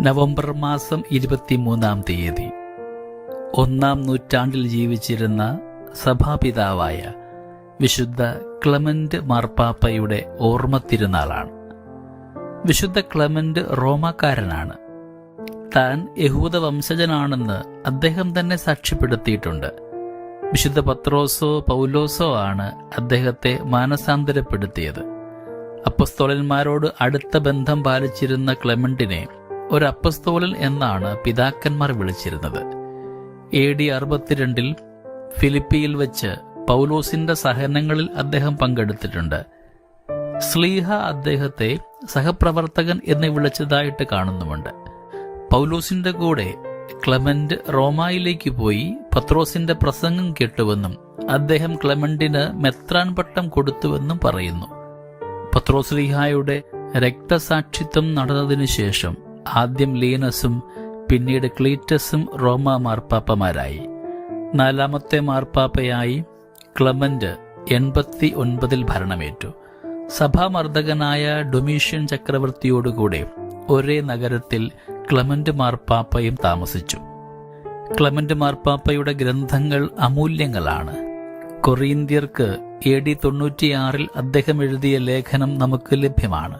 November മാസം ഇരുപത്തിമൂന്നാം തീയതി. ഒന്നാം നൂറ്റാണ്ടിൽ ജീവിച്ചിരുന്ന സഭാപിതാവായ വിശുദ്ധ ക്ലമന്റ് മാർപ്പാപ്പയുടെ ഓർമ്മ തിരുനാളാണ് വിശുദ്ധ ക്ലമന്റ് റോമാക്കാരനാണ്. താൻ യഹൂദ വംശജനാണെന്ന് അദ്ദേഹം തന്നെ സാക്ഷ്യപ്പെടുത്തിയിട്ടുണ്ട്. വിശുദ്ധ പത്രോസോ പൗലോസോ ആണ് അദ്ദേഹത്തെ മാനസാന്തരപ്പെടുത്തിയത്. അപ്പസ്തോലന്മാരോട് അടുത്ത ബന്ധം പാലിച്ചിരുന്ന ക്ലെമന്റിനെ ഒരു അപ്പസ്തോലൻ എന്നാണ് പിതാക്കന്മാർ വിളിച്ചിരുന്നത്. എ ഡി അറുപത്തിരണ്ടിൽ ഫിലിപ്പിയിൽ വെച്ച് പൗലോസിന്റെ സഹനങ്ങളിൽ അദ്ദേഹം പങ്കെടുത്തിട്ടുണ്ട്. സ്ലീഹ അദ്ദേഹത്തെ സഹപ്രവർത്തകൻ എന്ന് വിളിച്ചതായിട്ട് കാണുന്നുമുണ്ട്. പൗലോസിന്റെ കൂടെ ക്ലമന്റ് റോമായിലേക്ക് പോയി പത്രോസിന്റെ പ്രസംഗം കേട്ടുവെന്നും അദ്ദേഹം ക്ലമന്റിന് മെത്രാൻ പട്ടം കൊടുത്തുവെന്നും പറയുന്നു. പത്രോസ്ലിഹായുടെ രക്തസാക്ഷിത്വം നടന്നതിനു ശേഷം ആദ്യം ലീനസും പിന്നീട് ക്ലീറ്റസും റോമ മാർപ്പാപ്പമാരായി നാലാമത്തെ മാർപ്പാപ്പയായി ക്ലമന്റ് എൺപത്തി ഒൻപതിൽ ഭരണമേറ്റു. സഭാമർദ്ദകനായ ഡൊമീഷ്യൻ ചക്രവർത്തിയോടുകൂടെ ഒരേ നഗരത്തിൽ ക്ലമന്റ് മാർപ്പാപ്പയും താമസിച്ചു. ക്ലമന്റ് മാർപ്പാപ്പയുടെ ഗ്രന്ഥങ്ങൾ അമൂല്യങ്ങളാണ്. കൊറീന്ത്യർക്ക് എ ഡി തൊണ്ണൂറ്റിയാറിൽ അദ്ദേഹം എഴുതിയ ലേഖനം നമുക്ക് ലഭ്യമാണ്.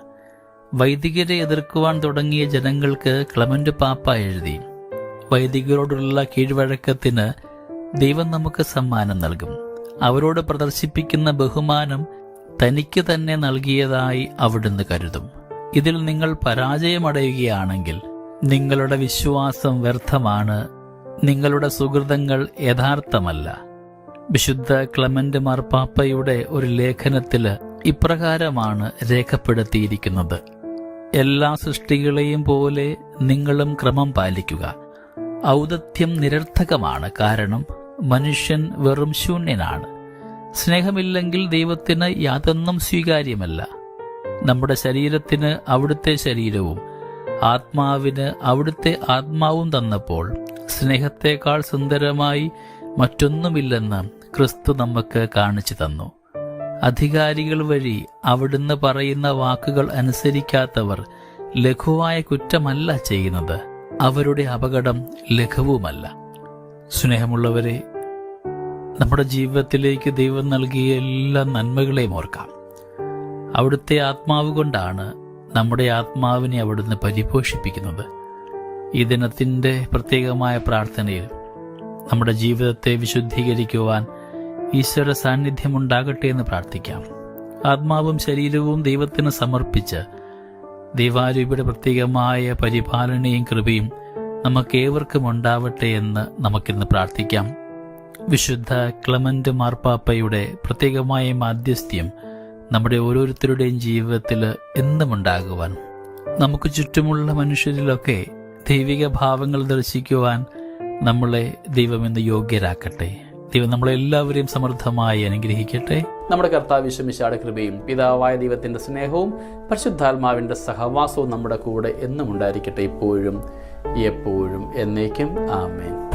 വൈദികരെ എതിർക്കുവാൻ തുടങ്ങിയ ജനങ്ങൾക്ക് ക്ലമന്റ് പാപ്പ എഴുതി. വൈദികരോടുള്ള കീഴ്വഴക്കത്തിന് ദൈവം നമുക്ക് സമ്മാനം നൽകും. അവരോട് പ്രദർശിപ്പിക്കുന്ന ബഹുമാനം തനിക്ക് തന്നെ നൽകിയതായി അവിടുന്ന് കരുതും. ഇതിൽ നിങ്ങൾ പരാജയമടയുകയാണെങ്കിൽ നിങ്ങളുടെ വിശ്വാസം വ്യർത്ഥമാണ്. നിങ്ങളുടെ സുഹൃതങ്ങൾ യഥാർത്ഥമല്ല. വിശുദ്ധ ക്ലമന്റ് മാർപ്പാപ്പയുടെ ഒരു ലേഖനത്തിൽ ഇപ്രകാരമാണ് രേഖപ്പെടുത്തിയിരിക്കുന്നത്. എല്ലാ സൃഷ്ടികളെയും പോലെ നിങ്ങളും ക്രമം പാലിക്കുക. ഔദത്യം നിരർത്ഥകമാണ്. കാരണം മനുഷ്യൻ വെറും ശൂന്യനാണ്. സ്നേഹമില്ലെങ്കിൽ ദൈവത്തിന് യാതൊന്നും സ്വീകാര്യമല്ല. നമ്മുടെ ശരീരത്തിന് അവിടുത്തെ ശരീരവും ആത്മാവിന് അവിടുത്തെ ആത്മാവും തന്നപ്പോൾ സ്നേഹത്തേക്കാൾ സുന്ദരമായി മറ്റൊന്നുമില്ലെന്ന് ക്രിസ്തു നമുക്ക് കാണിച്ചു തന്നു. അധികാരികൾ വഴി അവിടുന്ന് പറയുന്ന വാക്കുകൾ അനുസരിക്കാത്തവർ ലഘുവായ കുറ്റമല്ല ചെയ്യുന്നത്. അവരുടെ അപകടം ലഘുവുമല്ല. സ്നേഹമുള്ളവരെ നമ്മുടെ ജീവിതത്തിലേക്ക് ദൈവം നൽകിയ എല്ലാ നന്മകളെയും ഓർക്കാം. അവിടുത്തെ ആത്മാവ് കൊണ്ടാണ് നമ്മുടെ ആത്മാവിനെ അവിടുന്ന് പരിപോഷിപ്പിക്കുന്നത്. ഈ ദിനത്തിന്റെ പ്രത്യേകമായ പ്രാർത്ഥനയിൽ നമ്മുടെ ജീവിതത്തെ വിശുദ്ധീകരിക്കുവാൻ ഈശ്വര സാന്നിധ്യമുണ്ടാകട്ടെ എന്ന് പ്രാർത്ഥിക്കാം. ആത്മാവും ശരീരവും ദൈവത്തിന് സമർപ്പിച്ച് ദൈവാരൂപിയുടെ പ്രത്യേകമായ പരിപാലനയും കൃപയും നമുക്കേവർക്കും ഉണ്ടാവട്ടെ എന്ന് നമുക്കിന്ന് പ്രാർത്ഥിക്കാം. വിശുദ്ധ ക്ലമന്റ് മാർപ്പാപ്പയുടെ പ്രത്യേകമായ മാധ്യസ്ഥ്യം നമ്മുടെ ഓരോരുത്തരുടെയും ജീവിതത്തിൽ എന്നും ഉണ്ടാകുവാൻ നമുക്ക് ചുറ്റുമുള്ള മനുഷ്യരിലൊക്കെ ദൈവിക ഭാവങ്ങൾ ദർശിക്കുവാൻ നമ്മളെ ദൈവം യോഗ്യരാക്കട്ടെ. ദൈവം നമ്മളെല്ലാവരെയും സമൃദ്ധമായി അനുഗ്രഹിക്കട്ടെ. നമ്മുടെ കർത്താവ് വിശ്വമിശാടെ കൃപയും പിതാവായ ദൈവത്തിന്റെ സ്നേഹവും പരിശുദ്ധാത്മാവിന്റെ സഹവാസവും നമ്മുടെ കൂടെ എന്നും ഉണ്ടായിരിക്കട്ടെ ഇപ്പോഴും എപ്പോഴും എന്നേക്കും. ആമേൻ.